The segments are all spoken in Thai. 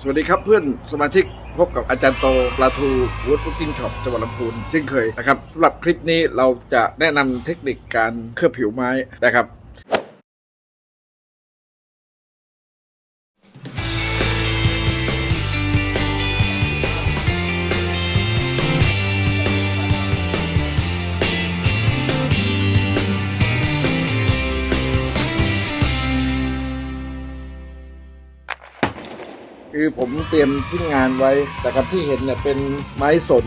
สวัสดีครับเพื่อนสมาชิกพบกับอาจารย์โตปลาทูวูดพุกกิ้งช็อปจังหวัดลำพูนเช่นเคยนะครับสำหรับคลิปนี้เราจะแนะนำเทคนิคการเคลือบผิวไม้นะครับ คือผมเตรียมชิ้นงานไว้นะครับที่เห็นเนี่ยเป็นไม้สน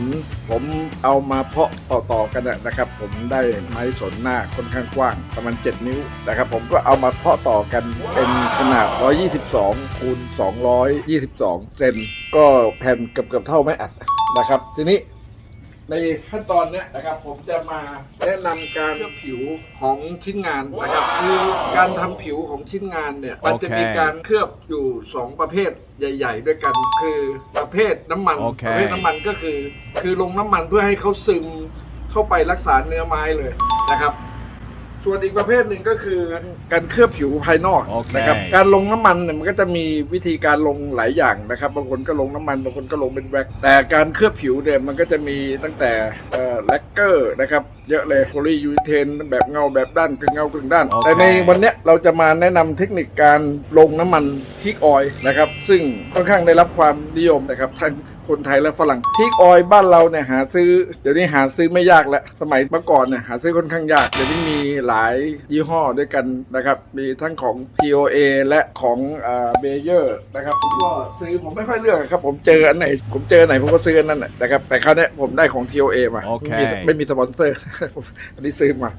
ผมเอามาเพาะต่อๆกันนะครับ ผมได้ไม้สนหน้าค่อนข้างกว้าง ประมาณ 7 นิ้วนะครับ ผมก็เอามาเพาะต่อกันเป็นขนาด 122 คูณ 222 เซนก็แผ่นเกือบๆเท่าไม้อัดนะครับ ทีนี้ ในขั้นตอนเนี้ยนะครับผมจะมาแนะนำการเคลือบผิวของชิ้นงานนะครับคือการทำผิวของชิ้นงานเนี่ยมันจะมีโอเคการเคลือบอยู่2ประเภทใหญ่ ๆ ด้วยกัน คือประเภทน้ำมันโอเค ประเภทน้ำมันก็คือ คือลงน้ำมันเพื่อให้เขาซึมเข้าไปรักษาเนื้อไม้เลยนะครับ ส่วนอีกประเภทหนึ่งก็คือการเคลือบผิวภายนอกโอเค นะครับ การลงน้ำมันเนี่ยมันก็จะมีวิธีการลงหลายอย่างนะครับ บางคนก็ลงน้ำมัน บางคนก็ลงเป็นแว็กซ์แต่การเคลือบผิวเนี่ยมันก็จะมีตั้งแต่เอ่อแลกเกอร์นะครับ เยอะเลยโพลียูเทนแบบเงาแบบด้านกึ่งเงากึ่งด้าน โอเค แต่ในวันเนี้ยเราจะมาแนะนำเทคนิคการลงน้ำมันทิกออยล์นะครับ ซึ่งค่อนข้างได้รับความนิยมนะครับทั้ง คนไทยและฝรั่งทิกออยล์บ้านเราเนี่ยหาซื้อ เดี๋ยวนี้หาซื้อไม่ยากแล้วสมัยเมื่อก่อนเนี่ยหาซื้อค่อนข้างยากเดี๋ยวนี้มีหลายยี่ห้อด้วยกันนะครับ มีทั้งของ TOA และของเบเยอร์นะครับผมก็ซื้อผมไม่ค่อยเลือกครับ ผมเจออันไหน ผมเจออันไหนผมก็ซื้ออันนั้นแหละนะครับแต่คราวเนี้ยผมได้ของ TOA มาโอเคไม่มีไม่มีสปอนเซอร์อันนี้ซื้อมา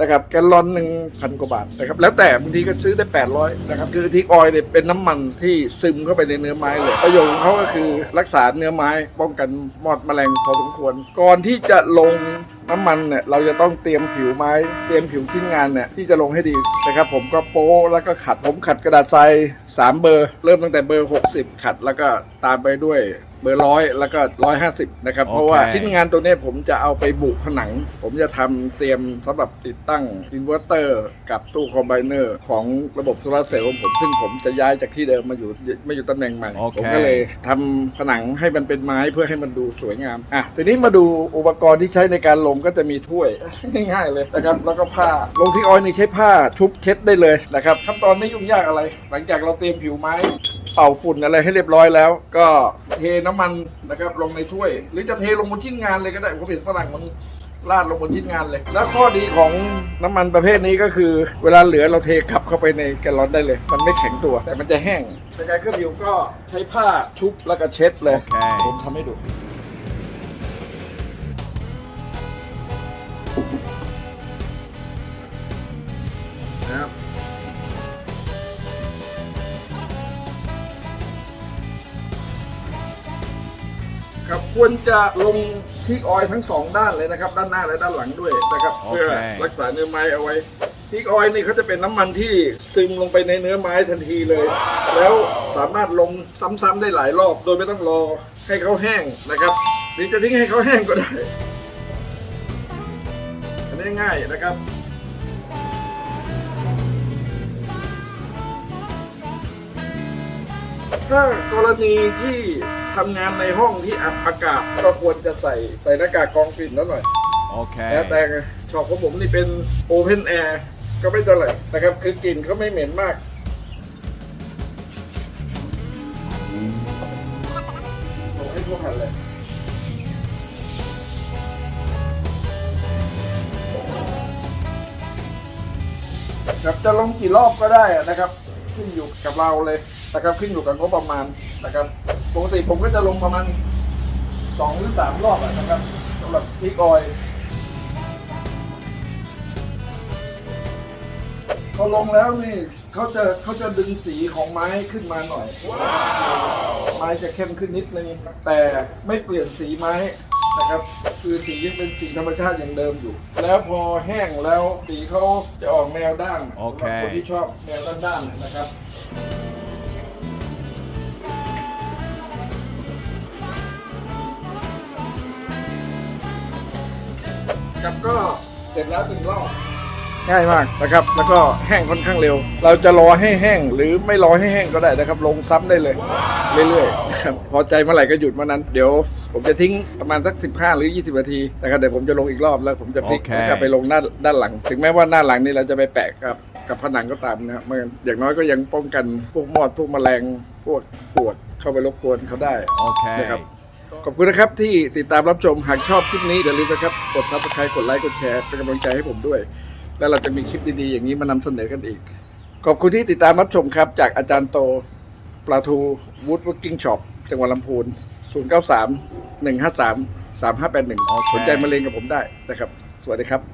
นะครับแกลลอนหนึ่งพันกว่าบาทนะครับแล้วแต่บางทีก็ซื้อได้ 800นะครับคือทิกออยเนี่ยเป็นน้ำมันที่ซึมเข้าไปในเนื้อไม้เลยประโยชน์ของเขาก็คือรักษาเนื้อไม้ป้องกันมอดแมลงพอสมควร ก่อนที่จะลง น้ำมันเนี่ยเราจะต้องเตรียมผิวไม้เตรียมผิวชิ้นงานเนี่ยที่จะลงให้ดีนะครับผมก็โป้แล้วก็ขัดผมขัดกระดาษทรายสามเบอร์ เริ่มตั้งแต่เบอร์ 60 ขัดแล้วก็ตามไปด้วยเบอร์ร้อยแล้วก็ร้อยห้าสิบนะครับ เพราะว่าโอเคชิ้นงานตัวเนี้ยผมจะเอาไปบุผนัง ผมจะทำเตรียมสำหรับติดตั้งอินเวอร์เตอร์กับตู้คอมไบเนอร์ของระบบโซลาร์เซลล์ของผมซึ่งผมจะย้ายจากที่เดิมมาอยู่มาอยู่ตำแหน่งใหม่โอเคผมก็เลยทำผนังให้มันเป็นไม้เพื่อให้มันดูสวยงามอะทีนี้มาดูอุปกรณ์ที่ใช้ในการลงก็จะมีถ้วยง่ายๆเลยนะครับแล้วก็ผ้าลงที่ออยล์นี่ใช้ผ้าชุบเช็ดได้เลยนะครับขั้นตอนไม่ยุ่งยากอะไร หลังจากเราเตรียมผิวไม้เป่าฝุ่นอะไรให้เรียบร้อยแล้ว ก็เทน้ำมันนะครับลงในถ้วย หรือจะเทลงบนชิ้นงานเลยก็ได้ผมเห็นฝรั่งมันราดลงบนชิ้นงานเลย แล้วข้อดีของน้ำมันประเภทนี้ก็คือ เวลาเหลือเราเทกลับเข้าไปในแกลลอนได้เลย มันไม่แข็งตัว แต่มันจะแห้งในการเคลือบผิวก็ใช้ผ้าชุบแล้วก็เช็ดเลยโอเคผมทำให้ดู ครับควรจะลงที่ออยล์ทั้งสองด้านเลยนะครับ ด้านหน้าและด้านหลังด้วยนะครับโอเคเพื่อรักษาเนื้อไม้เอาไว้ทิกออยล์นี่เขาจะเป็นน้ำมันที่ซึมลงไปในเนื้อไม้ทันทีเลย แล้วสามารถลงซ้ำๆได้หลายรอบ โดยไม่ต้องรอให้เขาแห้งนะครับหรือจะทิ้งให้เขาแห้งก็ได้อันนี้ง่ายนะครับถ้ากรณีที่ ทำงานในห้องที่อับอากาศก็ควรจะใส่ใส่หน้ากากกรองกลิ่นแล้วหน่อย โอเคแล้วแต่ช็อปของผมนี่เป็นโอเพนแอร์ก็ไม่เท่าไหร่นะครับ คือกลิ่นเขาไม่เหม็นมากผมให้ทั่วหันเลยครับจะลงกี่รอบก็ได้อะนะครับ ขึ้นอยู่กับเราเลย นะครับขึ้นอยู่กับงบประมาณนะครับปกติผมก็จะลงประมาณสองหรือสามรอบอะนะครับสำหรับพริกออยล์พอลงแล้วนี่เขาจะเขาจะดึงสีของไม้ขึ้นมาหน่อย ไม้จะเข้มขึ้นนิดนึงแต่ไม่เปลี่ยนสีไม้นะครับ คือสียังเป็นสีธรรมชาติอย่างเดิมอยู่ แล้วพอแห้งแล้วสีเขาจะออกแนวด้านโอเคสำหรับคนที่ชอบแนวด้านๆนะครับ ครับก็เสร็จแล้วหนึ่งรอบง่ายมากนะครับ แล้วก็แห้งค่อนข้างเร็ว เราจะรอให้แห้งหรือไม่รอให้แห้งก็ได้นะครับ ลงซ้ำได้เลย เรื่อยๆนะครับพอใจเมื่อไหร่ก็หยุดเมื่อนั้น เดี๋ยวผมจะทิ้งประมาณสัก 15 หรือ 20 นาทีนะครับเดี๋ยวผมจะลงอีกรอบแล้วผมจะพลิกโอเคแล้วก็ไปลงหน้าด้านหลัง ถึงแม้ว่าหน้าหลังนี่เราจะไปแปะกับกับผนังก็ตามนะครับมันอย่างน้อยก็ยังป้องกันพวกมอดพวกแมลงพวกปวดเข้าไปรบกวนเขาได้ Okay. นะครับ ขอบคุณนะครับที่ติดตามรับชมหากชอบคลิปนี้อย่าลืมนะครับกดซับสไครต์กดไลค์กดแชร์เป็นกำลังใจให้ผมด้วย แล้วเราจะมีคลิปดีๆอย่างนี้มานำเสนอกันอีก ขอบคุณที่ติดตามรับชมครับ จากอาจารย์โตปลาทูวูดว o กิ้งช็อปจังหวัดลำพูน 093 153 3581สนใจมาเรียนกับผมได้นะครับ สวัสดีครับ